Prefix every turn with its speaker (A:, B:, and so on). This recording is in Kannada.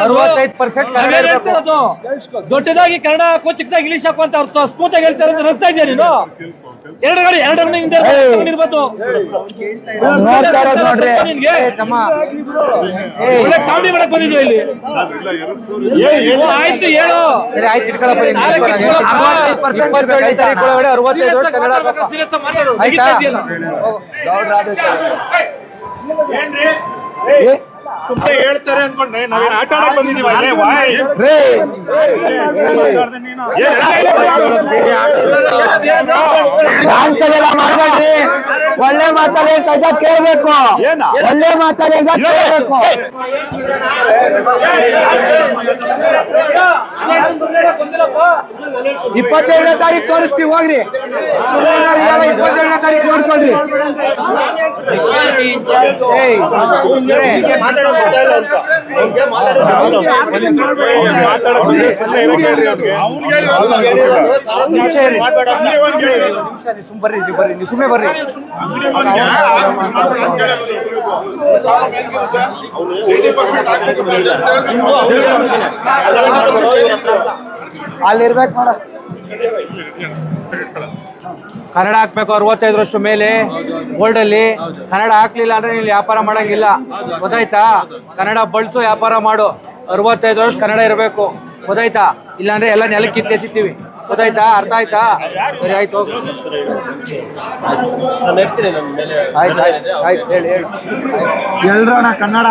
A: ಅರವತ್ತೈದು ಪರ್ಸೆಂಟ್
B: ದೊಡ್ಡದಾಗಿ ಕನ್ನಡ ಹಾಕು ಚಿಕ್ಕದಾಗಿ ಇಂಗ್ಲಿಷ್ ಹಾಕು ಅಂತ ಅವ್ರು ಸ್ಮೂತ್ ಆಗಿ ಹೇಳ್ತಾರೆ ಅಂತ ನಗ್ತಾ ಇದೆಯಾ ನೀನು? ಎರಡು ಗಡಿ ಎರಡು ಗಡಿ ಹಿಂದೆ ಇರ್ಬೋದು
A: ನೋಡ್ರಿ
B: ನಿನ್ಗೆ? ಕಾಮಿಡಿ ಮಾಡಕ್ ಬಂದಿದ್ವಿ ಇಲ್ಲಿ? ಆಯ್ತು ಹೇಳು.
A: ಸರಿ ಆಯ್ತು
B: ಮಾತಾಡು. ನಗಿತಾ ಇದೆಯಲ್ಲ.
C: ಸುಮ್ಮನೆ ಹೇಳ್ತಾರೆ ಅನ್ಕೊಂಡ್ರೆ ನಾವೇನು ಆಟ ಆಡಕ್ ಬಂದಿದೀವಿ ಅಲ್ಲೇ? ವಾಯ್
A: ಲಾಂಛನೆಲ್ಲ ಮಾಡ್ಬೇಡ್ರಿ ಒಳ್ಳೆ ಮಾತಾಡಿ ಕಜ ಕೇಳ್ಬೇಕು.
C: ಏನ?
A: ಒಳ್ಳೆ ಮಾತಾಡಿ ಅಂತ ಕೇಳ್ಬೇಕು. ಇಪ್ಪತ್ತೇಳನೇ ತಾರೀಕು ತೋರಿಸ್ತೀವಿ ಹೋಗ್ರಿ. ಸುಮ್ಮನೆ ಇಪ್ಪತ್ತೇಳನೇ ತಾರೀಕು ನೋಡ್ಕೊಳ್ರಿ ಏಯ್,
C: ಮಾತಾಡಕ್ ಬಂದ್ರೆ ಸುಮ್ನೆ ಇರಕ್ ಹೇಳ್ರಿ ಅವ್ರಿಗೆ.
A: ನಿಮಿಷ ಇರ್ರಿ. ನಿಮಿಷ ನೀವು ಸುಮ್ ಬರ್ರಿ ನೀವು ಬರ್ರಿ ನೀವು ಸುಮ್ಮನೆ ಬರ್ರಿ. ಅಲ್ಲಿರ್ಬೇಕು ನೋಡ. ಕನ್ನಡ ಹಾಕ್ಬೇಕು ಅರವತ್ತೈದರಷ್ಟು ಮೇಲೆ ಗೋಲ್ಡ್ ಅಲ್ಲಿ. ಕನ್ನಡ ಹಾಕ್ಲಿಲ್ಲ ಅಂದ್ರೆ ನೀನು ವ್ಯಾಪಾರ ಮಾಡಂಗಿಲ್ಲ. ಗೊತ್ತಾಯ್ತಾ? ಕನ್ನಡ ಬಳಸು ವ್ಯಾಪಾರ ಮಾಡು. ಅರವತ್ತೈದು ವರ್ಷ ಕನ್ನಡ ಇರಬೇಕು. ಗೊತ್ತಾಯ್ತಾ? ಇಲ್ಲಾಂದ್ರೆ ಎಲ್ಲ ನೆಲಕ್ಕೆ ಕಿತ್ತೆಸಿತೀವಿ ಗೊತ್ತಾಯ್ತಾ? ಅರ್ಥ ಆಯ್ತಾ? ಸರಿ ಆಯ್ತು ಹೋಗು. ಆಯ್ತು ಆಯ್ತು ಆಯ್ತು ಹೇಳಿ ಹೇಳಿ.
D: ಎಲ್ರೋಣ ಕನ್ನಡ?